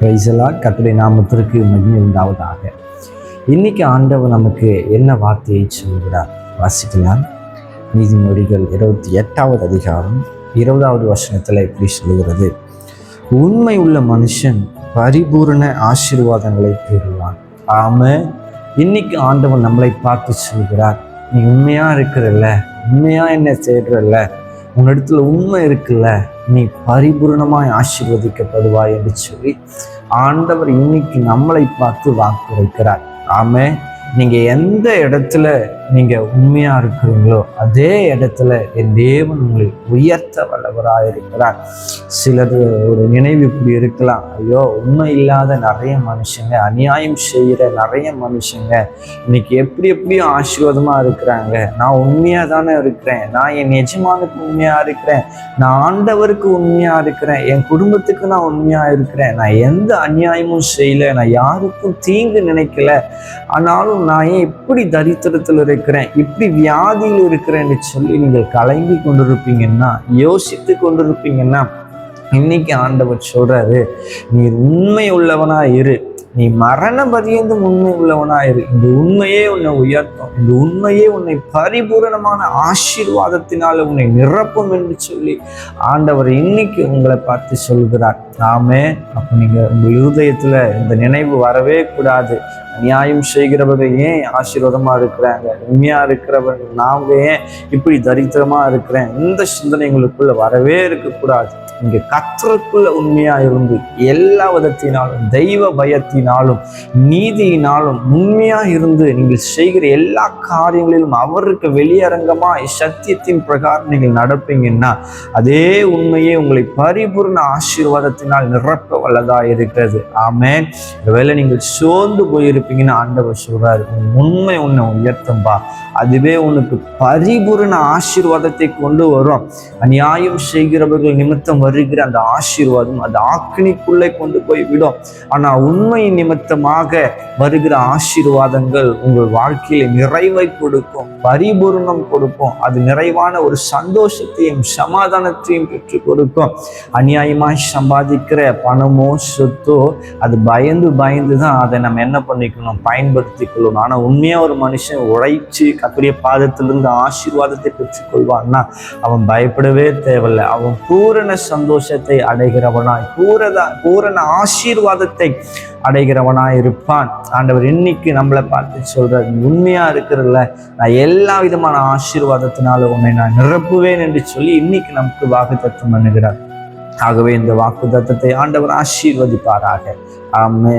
பிரைசலா கத்துடைய நாமத்திற்கு மகிமை உண்டாவதாக. இன்னைக்கு ஆண்டவர் நமக்கு என்ன வார்த்தையை சொல்கிறார்? வாசிக்கலாம். நீதிமொழிகள் இருபத்தி எட்டாவது அதிகாரம் இருபதாவது வசனத்தில் இப்படி சொல்கிறது. உண்மை உள்ள மனுஷன் பரிபூரண ஆசீர்வாதங்களை பெறுவான். ஆம இன்னைக்கு ஆண்டவன் நம்மளை பார்த்து சொல்கிறார் நீ உண்மையாக இருக்கிறல்ல? உண்மையாக என்ன செய்கிறல்ல உன்னிடத்துல உண்மை இருக்குல்ல? நீ பரிபூர்ணமாய் ஆசீர்வதிக்கப்படுவாய் என்று சொல்லி ஆண்டவர் இன்னைக்கு நம்மளை பார்த்து வாக்கு வைக்கிறார் ஆமே நீங்கள் எந்த இடத்துல நீங்கள் உண்மையாக இருக்கிறீங்களோ அதே இடத்துல என் தேவன் உங்களை உயர்த்த வல்லவராக இருக்கிறார். சிலர் ஒரு நினைவு இப்படி இருக்கலாம். ஐயோ உண்மை இல்லாத நிறைய மனுஷங்க அநியாயம் செய்கிற நிறைய மனுஷங்க இன்னைக்கு எப்படி எப்படியும் ஆசீர்வாதமாக இருக்கிறாங்க. நான் உண்மையாக தானே இருக்கிறேன். நான் என் எஜமானுக்கு உண்மையாக இருக்கிறேன். நான் ஆண்டவருக்கு உண்மையாக இருக்கிறேன். என் குடும்பத்துக்கு நான் உண்மையாக இருக்கிறேன். நான் எந்த அநியாயமும் செய்யல. நான் யாருக்கும் தீங்கு நினைக்கல. ஆனாலும் நான் ஏன் இப்படி தரித்திரத்தில் இருக்கிறேன்? இப்படி வியாதியில் இருக்கிறேன்னு சொல்லி நீங்கள் கலங்கி கொண்டிருப்பீங்கன்னா யோசித்து கொண்டிருப்பீங்கன்னா இன்னைக்கு ஆண்டவர் சொல்றாரு நீ உண்மை உள்ளவனா இரு. நீ மரண பரியந்தும் உண்மை உள்ளவனா இரு. இந்த உண்மையே உன்னை உயர்த்தும். இந்த உண்மையே உன்னை பரிபூரணமான ஆசீர்வாதத்தினால உன்னை நிரப்பும் என்று சொல்லி ஆண்டவர் இன்னைக்கு உங்களை பார்த்து சொல்கிறார். நாமே அப்போ நீங்க உங்க இருதயத்துல இந்த நினைவு வரவே கூடாது. நியாயம் செய்கிறவங்க ஏன் ஆசீர்வாதமா இருக்கிறாங்க? உண்மையா இருக்கிறவங்க? நாங்க ஏன் இப்படி தரித்திரமா இருக்கிறேன்? இந்த சிந்தனைங்களுக்குள்ளே வரவே இருக்கக்கூடாது. இங்க கத்தருக்குள்ள உண்மையா இருந்து எல்லா விதத்தினாலும் தெய்வ பயத்தினாலும் நீதியினாலும் உண்மையா இருந்து நீங்கள் செய்கிற எல்லா காரியங்களிலும் அவருக்கு வெளியரங்கமா சத்தியத்தின் பிரகாரம் நீங்கள் நடப்பீங்கன்னா அதே உண்மையே உங்களை பரிபூர்ண ஆசீர்வாதத்தினால் நிரப்ப வல்லதா இருக்கிறது. ஆமே ஒருவேளை நீங்கள் சோர்ந்து போயிருப்பீங்கன்னா ஆண்டவர் சொல்றாரு. உன் உண்மை உன்னை உயர்த்தும்பா அதுவே உனக்கு பரிபூரண ஆசீர்வாதத்தை கொண்டு வரும். அநியாயம் செய்கிறவர்கள் நிமித்தம் வருகிற அந்த ஆசீர்வாதம் அந்த ஆக்கினிக்குள்ளே கொண்டு போய் விடும் ஆனா உண்மை நிமித்தமாக வருகிற ஆசீர்வாதங்கள் உங்கள் வாழ்க்கையில நிறைவை கொடுக்கும் பரிபூர்ணம் கொடுக்கும். அது நிறைவான ஒரு சந்தோஷத்தையும் சமாதானத்தையும் பெற்றுக் கொடுக்கும். அநியாயமாய் சம்பாதிக்கிற பணமோ சொத்தோ அது பயந்து பயந்து தான் அதை நம்ம என்ன பண்ணிக்கணும்? பயன்படுத்தி கொள்ளணும் ஆனால் உண்மையாக ஒரு மனுஷன் உழைச்சி கத்துடைய பாதத்திலிருந்து ஆசீர்வாதத்தை பெற்றுக்கொள்வான்னா அவன் பயப்படவே தேவையில்லை. அவன் பூரண சந்தோஷத்தை அடைகிறவனாய் பூரத பூரண ஆசீர்வாதத்தை அடைகிறவனாய் இருப்பான். ஆண்டவர் இன்னைக்கு நம்மளை பார்த்து சொல்ற உண்மையா இருக்கிறல்ல நான் எல்லா விதமான ஆசீர்வாதத்தினால உன்னை நான் நிரப்புவேன் என்று சொல்லி இன்னைக்கு நமக்கு வாக்கு தத்துவம் பண்ணுகிறார். ஆகவே இந்த வாக்கு தத்தத்தை ஆண்டவர் ஆசீர்வதிப்பாராக. ஆமே